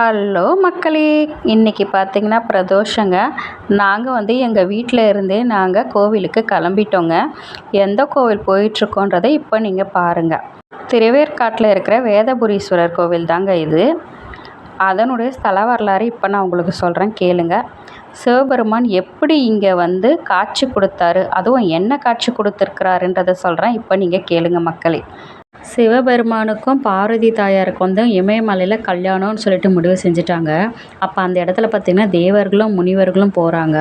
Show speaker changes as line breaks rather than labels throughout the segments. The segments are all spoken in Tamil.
ஹலோ மக்களே இன்றைக்கி பார்த்திங்கன்னா பிரதோஷங்க. நாங்கள் வந்து எங்கள் வீட்டில் இருந்தே நாங்கள் கோவிலுக்கு கிளம்பிட்டோங்க. எந்த கோவில் போயிட்டுருக்கோன்றதை இப்போ நீங்கள் பாருங்கள் திருவேற்காட்டில் இருக்கிற வேதபுரீஸ்வரர் கோவில் தாங்க இது. அதனுடைய ஸ்தல வரலாறு இப்போ நான் உங்களுக்கு சொல்கிறேன் கேளுங்க. சிவபெருமான் எப்படி இங்கே வந்து காட்சி கொடுத்தாரு அதுவும் என்ன காட்சி கொடுத்துருக்கிறாருன்றதை சொல்கிறேன் இப்போ நீங்கள் கேளுங்க மக்களே. சிவபெருமானுக்கும் பார்வதி தாயாருக்கும் வந்து இமயமலையில் கல்யாணம்னு சொல்லிட்டு முடிவு செஞ்சுட்டாங்க. அப்போ அந்த இடத்துல பார்த்திங்கன்னா தேவர்களும் முனிவர்களும் போகிறாங்க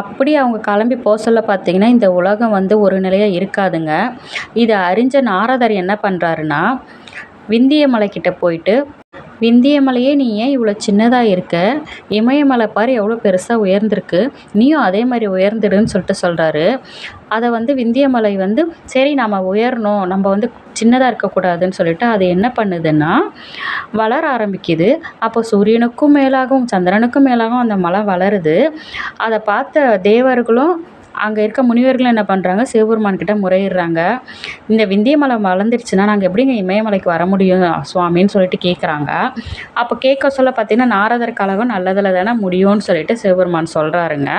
அப்படி அவங்க கிளம்பி போக சொல்ல பார்த்திங்கன்னா இந்த உலகம் வந்து ஒரு நிலையாக இருக்காதுங்க. இதை அறிஞ்ச நாரதர் என்ன பண்ணுறாருன்னா விந்திய மலைக்கிட்ட போயிட்டு விந்தியமலையே நீ ஏன் இவ்வளோ சின்னதாக இருக்க? இமயமலை பாரு எவ்வளோ பெருசாக உயர்ந்திருக்கு. நீயும் அதே மாதிரி உயர்ந்துடுன்னு சொல்லிட்டு சொல்கிறாரு அதை வந்து விந்தியமலை வந்து சரி நம்ம உயரணும் நம்ம வந்து சின்னதாக இருக்கக்கூடாதுன்னு சொல்லிட்டு அது என்ன பண்ணுதுன்னா வளர ஆரம்பிக்குது. அப்போ சூரியனுக்கும் மேலாகவும் சந்திரனுக்கும் மேலாகவும் அந்த மலை வளருது. அதை பார்த்த தேவர்களும் அங்கே இருக்க முனிவர்கள் என்ன பண்ணுறாங்க சிவபெருமான்கிட்ட முறையிடுறாங்க. இந்த விந்திய மலை வளர்ந்துருச்சுன்னா நாங்கள் எப்படிங்க இமயமலைக்கு வர முடியும் சுவாமின்னு சொல்லிட்டு கேட்குறாங்க அப்போ கேட்க சொல்ல பார்த்தீங்கன்னா நாரதர் கழகம் நல்லதில் தானே முடியும்னு சொல்லிட்டு சிவபெருமான் சொல்கிறாருங்க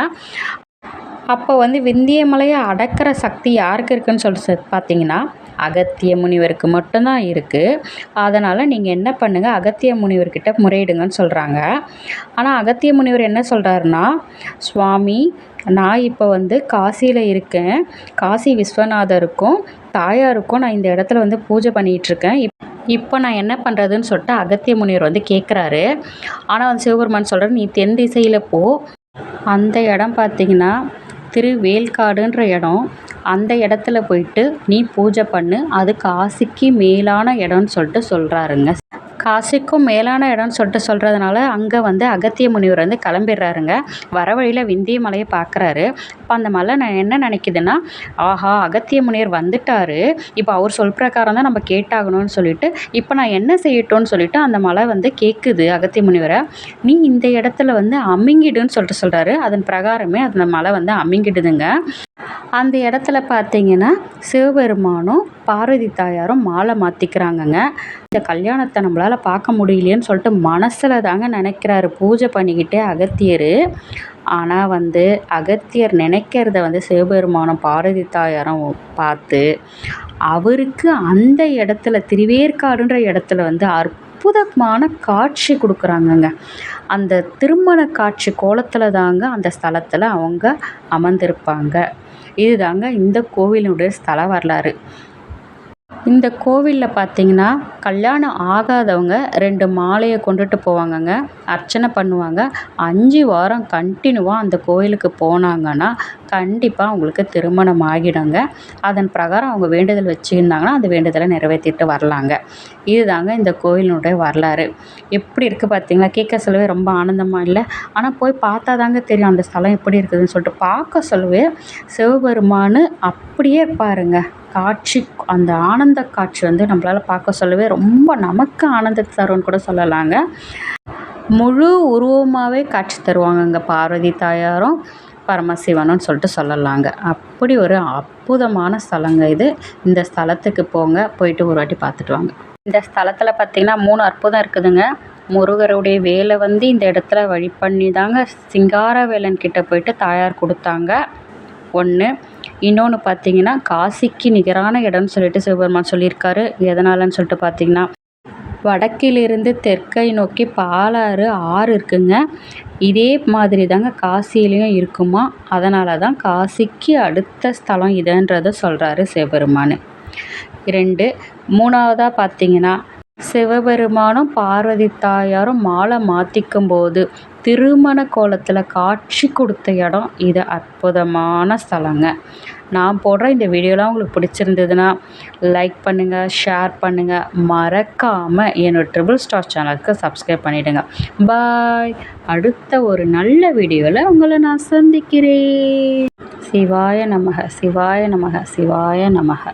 அப்போ வந்து விந்திய மலையை அடக்கிற சக்தி யாருக்கு இருக்குதுன்னு சொல்லிட்டு பார்த்தீங்கன்னா அகத்திய முனிவருக்கு மட்டும்தான் இருக்குது அதனால் நீங்கள் என்ன பண்ணுங்கள் அகத்திய முனிவர்கிட்ட முறையிடுங்கன்னு சொல்கிறாங்க ஆனால் அகத்திய முனிவர் என்ன சொல்கிறாருன்னா சுவாமி நான் இப்போ வந்து காசியில் இருக்கேன். காசி விஸ்வநாதருக்கும் தாயாருக்கும் நான் இந்த இடத்துல வந்து பூஜை பண்ணிகிட்ருக்கேன். இப் இப்போ நான் என்ன பண்ணுறதுன்னு சொல்லிட்டு அகத்திய முனிவர் வந்து கேட்குறாரு ஆனால் வந்து சிவபெருமான் சொல்கிறார் நீ தென் திசையில் போ. அந்த இடம் பார்த்தீங்கன்னா திருவேல்காடுன்ற இடம். அந்த இடத்துல போயிட்டு நீ பூஜை பண்ணு. அது காசிக்கு மேலான இடம்னு சொல்லிட்டு சொல்கிறாருங்க காசிக்கும் மேலான இடம்னு சொல்லிட்டு சொல்கிறதுனால அங்கே வந்து அகத்திய முனிவர் வந்து கிளம்பிடுறாருங்க. வர வழியில் விந்திய மலையை பார்க்குறாரு. அப்போ அந்த மலை நான் என்ன நினைக்குதுன்னா ஆஹா அகத்திய முனிவர் வந்துட்டார். இப்போ அவர் சொல் பிரகாரம் தான் நம்ம கேட்டாகணும்னு சொல்லிட்டு இப்போ நான் என்ன செய்யட்டும்னு சொல்லிட்டு அந்த மலை வந்து கேட்குது அகத்திய முனிவரை. நீ இந்த இடத்துல வந்து அமிங்கிடுன்னு சொல்லிட்டு சொல்கிறாரு அதன் பிரகாரமே அந்த மலை வந்து அமிங்கிடுதுங்க. அந்த இடத்துல பார்த்தீங்கன்னா சிவபெருமானும் பார்வதி தாயாரும் மாலை மாற்றிக்கிறாங்கங்க இந்த கல்யாணத்தை நம்மளால் பார்க்க முடியலையேன்னு சொல்லிட்டு மனசில் தாங்க நினைக்கிறாரு. பூஜை பண்ணிக்கிட்டே அகத்தியர். ஆனால் வந்து அகத்தியர் நினைக்கிறத வந்து சிவபெருமானும் பார்வதி தாயாரும் பார்த்து அவருக்கு அந்த இடத்துல திருவேற்காடுன்ற இடத்துல வந்து அற்புதமான காட்சி கொடுக்குறாங்கங்க. அந்த திருமண காட்சி கோலத்தில் தாங்க அந்த ஸ்தலத்தில் அவங்க அமர்ந்திருப்பாங்க. இதுதாங்க இந்த கோவிலினுடைய ஸ்தல வரலாறு. இந்த கோவிலில் பார்த்தீங்கன்னா கல்யாணம் ஆகாதவங்க ரெண்டு மாலையை கொண்டுட்டு போவாங்கங்க அர்ச்சனை பண்ணுவாங்க. அஞ்சு வாரம் கண்டினியூவாக அந்த கோவிலுக்கு போனாங்கன்னா கண்டிப்பாக அவங்களுக்கு திருமணம் ஆகிடுங்க. அதன் பிரகாரம் அவங்க வேண்டுதல் வச்சுருந்தாங்கன்னா அந்த வேண்டுதலை நிறைவேற்றிட்டு வரலாங்க. இதுதாங்க இந்த கோவிலினுடைய வரலாறு. எப்படி இருக்குது பார்த்தீங்களா கேட்க சொல்லவே ரொம்ப ஆனந்தமாக இல்லை. ஆனால் போய் பார்த்தா தாங்க தெரியும் அந்த ஸ்தலம் எப்படி இருக்குதுன்னு சொல்லிட்டு. பார்க்க சொல்லவே சிவபெருமான் அப்படியே பாருங்க காட்சி அந்த ஆனந்த காட்சி வந்து நம்மளால் பார்க்க சொல்லவே ரொம்ப நமக்கு ஆனந்தத்தை தரும்னு கூட சொல்லலாங்க. முழு உருவமாகவே காட்சி தருவாங்கங்க. பார்வதி தாயாரும் பரமசிவனும் சொல்லிட்டு சொல்லலாங்க. அப்படி ஒரு அற்புதமான ஸ்தலங்க இது. இந்த ஸ்தலத்துக்கு போங்க. போயிட்டு ஒரு வாட்டி பார்த்துட்டு வாங்க. இந்த ஸ்தலத்தில் பார்த்திங்கன்னா மூணு அற்புதம் இருக்குதுங்க. முருகருடைய வேலை வந்து இந்த இடத்துல வழி பண்ணி தாங்க சிங்கார வேலன் கிட்ட போயிட்டு தாயார் கொடுத்தாங்க. ஒன்று இன்னொன்று பார்த்தீங்கன்னா காசிக்கு நிகரான இடம்னு சொல்லிட்டு சிவபெருமான் சொல்லியிருக்காரு. எதனாலன்னு சொல்லிட்டு பார்த்தீங்கன்னா வடக்கிலிருந்து தெற்கை நோக்கி பாலாறு ஆறு இருக்குங்க. இதே மாதிரி தாங்க காசியிலையும் இருக்குமா? அதனால தான் காசிக்கு அடுத்த ஸ்தலம் இதுன்றதை சொல்கிறாரு சிவபெருமான். ரெண்டு மூணாவதாக பார்த்தீங்கன்னா சிவபெருமானும் பார்வதி தாயாரும் மாலை மாற்றிக்கும் போது திருமண கோலத்தில் காட்சி கொடுத்த இடம் இது அற்புதமான ஸ்தலங்க. நான் போடுற இந்த வீடியோலாம் உங்களுக்கு பிடிச்சிருந்ததுன்னா லைக் பண்ணுங்கள் ஷேர் பண்ணுங்கள் மறக்காமல் என்னோடய ட்ரிபிள் ஸ்டார் சேனலுக்கு சப்ஸ்கிரைப் பண்ணிவிடுங்க பாய் அடுத்த ஒரு நல்ல வீடியோவில் உங்களை நான் சந்திக்கிறேன். சிவாய நமக சிவாய நமக சிவாய நமக.